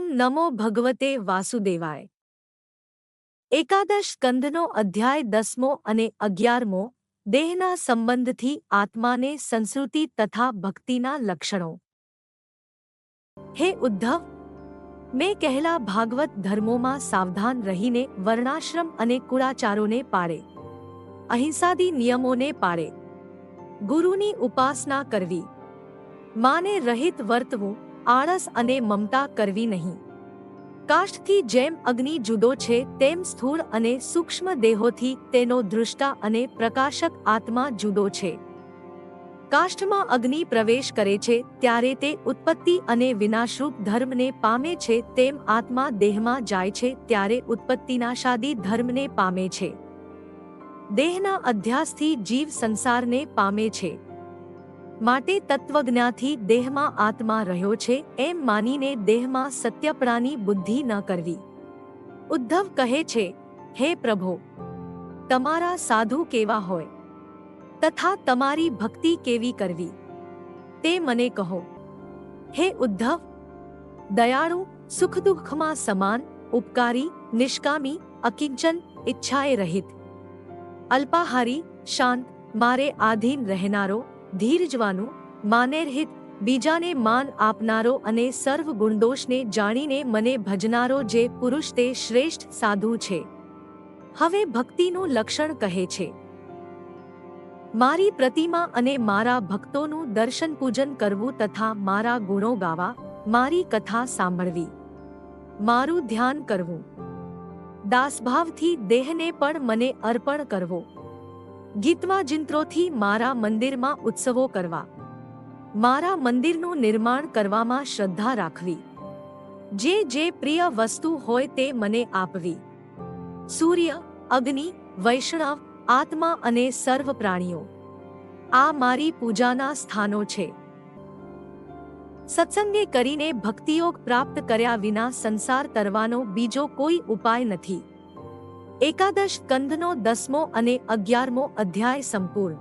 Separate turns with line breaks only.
નમો ભગવતે વાસુદેવાય એકાદશ સ્કંધનો અધ્યાય દસમો અને અગિયારમો દેહના સંબંધથી આત્માને સંસ્કૃતિ તથા ભક્તિના લક્ષણો હે ઉદ્ધવ મેં કહેલા ભાગવત ધર્મોમાં સાવધાન રહીને વર્ણાશ્રમ અને કુળાચારોને પાળે અહિંસાદી નિયમોને પાળે ગુરુની ઉપાસના કરવી માને રહિત વર્તવું આળસ અને મમતા કરવી નહીં. કાષ્ઠથી જેમ અગ્નિ જુદો છે, તેમ સ્થૂળ અને સૂક્ષ્મ દેહોથી તેનો દૃષ્ટા અને પ્રકાશક આત્મા જુદો છે. કાષ્ઠમાં અગ્નિ પ્રવેશ કરે છે, ત્યારે તે ઉત્પત્તિ અને વિનાશરૂપ ધર્મને પામે છે, તેમ આત્મા દેહમાં જાય છે, ત્યારે ઉત્પત્તિના શાદી ધર્મને પામે છે. દેહના અધ્યાસથી જીવ સંસારને પામે છે. માટે તત્વજ્ઞાથી દેહમાં આત્મા રહ્યો છે એમ માનીને દેહમાં સત્યપણાની બુદ્ધિ ન કરવી. ઉદ્ધવ કહે છે, હે પ્રભો, તમારા સાધુ કેવા હોય? તથા તમારી ભક્તિ કેવી કરવી? તે મને કહો. હે ઉદ્ધવ, દયાળુ સુખ દુઃખમાં સમાન, ઉપકારી, નિષ્કામી, અકિંચન, ઈચ્છાએ રહિત. અલ્પાહારી, શાંત, મારે આધીન રહેનારો ધીરજવાનું માનેરહિત બીજાને માન આપનારો અને સર્વ ગુણદોષને જાણીને મને ભજનારો જે પુરુષ તે શ્રેષ્ઠ સાધુ છે. હવે ભક્તિનું લક્ષણ કહે છે. મારી પ્રતિમા અને મારા ભક્તોનું દર્શન પૂજન કરવું તથા મારા ગુણો ગાવા, મારી કથા સાંભળવી. મારું ધ્યાન કરવું. દાસભાવથી દેહને પણ મને અર્પણ કરવો. ગીતમાં જિંત્રોથી મારા મંદિરમાં ઉત્સવો કરવા. મારા મંદિરનું નિર્માણ કરવામાં શ્રદ્ધા રાખવી. જે જે પ્રિય વસ્તુ હોય તે મને આપવી. સૂર્ય, અગ્નિ, વૈષ્ણવ, આત્મા અને સર્વ પ્રાણીઓ. આ મારી પૂજાના સ્થાનો છે. સત્સંગે કરીને ભક્તિયોગ પ્રાપ્ત કર્યા વિના સંસાર તરવાનો બીજો કોઈ ઉપાય નથી. એકાદશ કંદનો દસમો અને અગિયારમો અધ્યાય સંપૂર્ણ.